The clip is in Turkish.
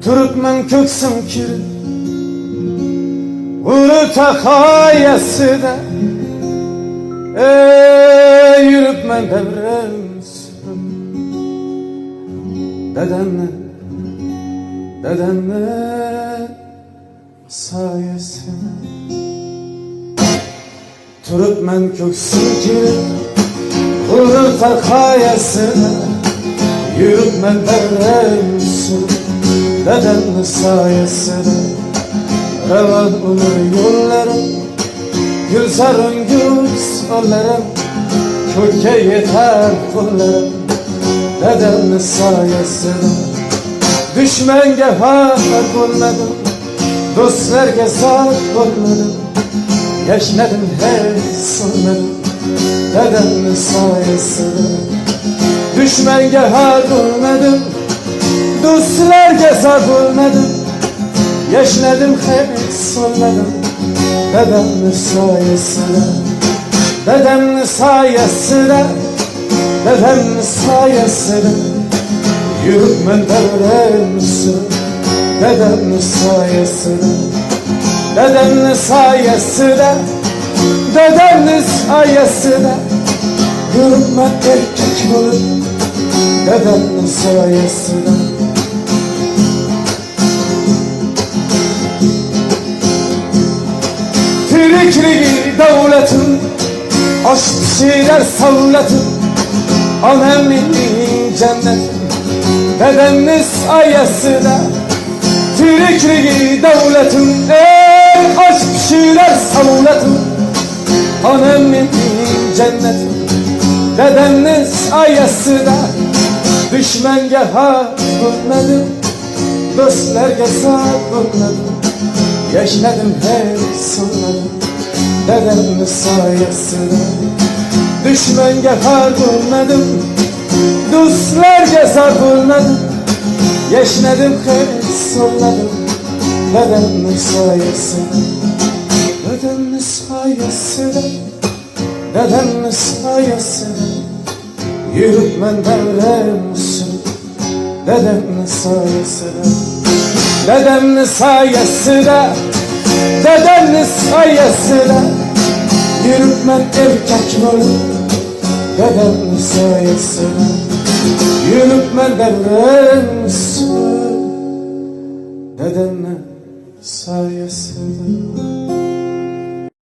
Türkmen köksüm kiri Ulu takayası da Ey yürüp men devrem sürüp Dedemle Dedemle sayesinde Türkmen köksüm kiri Ulu takayası da Yürüp men devrem sürüp Dedemle sayesinde Revan olur yollarım gül sollarım Köke yeter kollarım Dedemin sayesinde Düşmenge har olmadım Dostlarga zat olmadım Hiç solmadım Dedemin sayesinde Düşmenge har olmadım Dostlarga Yaşladım hiç solmadım Dedemin sayesinde Dedemin sayesinde Dedemin sayesinde Yürüp men devrensin Dedemin sayesinde Dedemin sayesinde Dedemin sayesinde Yürüp men erkek olup Dedemin sayesinde Tirikli devletim Aşk pişirer savletim Annemin cennetim Dedemiz ayasına Tirikli devletim Annemin cennetim Dedemiz ayasına Düşmenge har bulmadım Dostlarga sağ bulmadım Yaşladım hep sonladım Dedemin sayesinde Düşmenge har bulmadım Dostlarga zar bulmadım Yaşladım hep sonladım Dedemin sayesinde Dedemin sayesinde Dedemin sayesinde Yürüp men devremişim Dedemin sayesinde Dedemin sayesinde Dedemin sayesinde Yürüp men erkek olup Dedemin sayesinde Yürüp men devremişim Dedemin sayesinde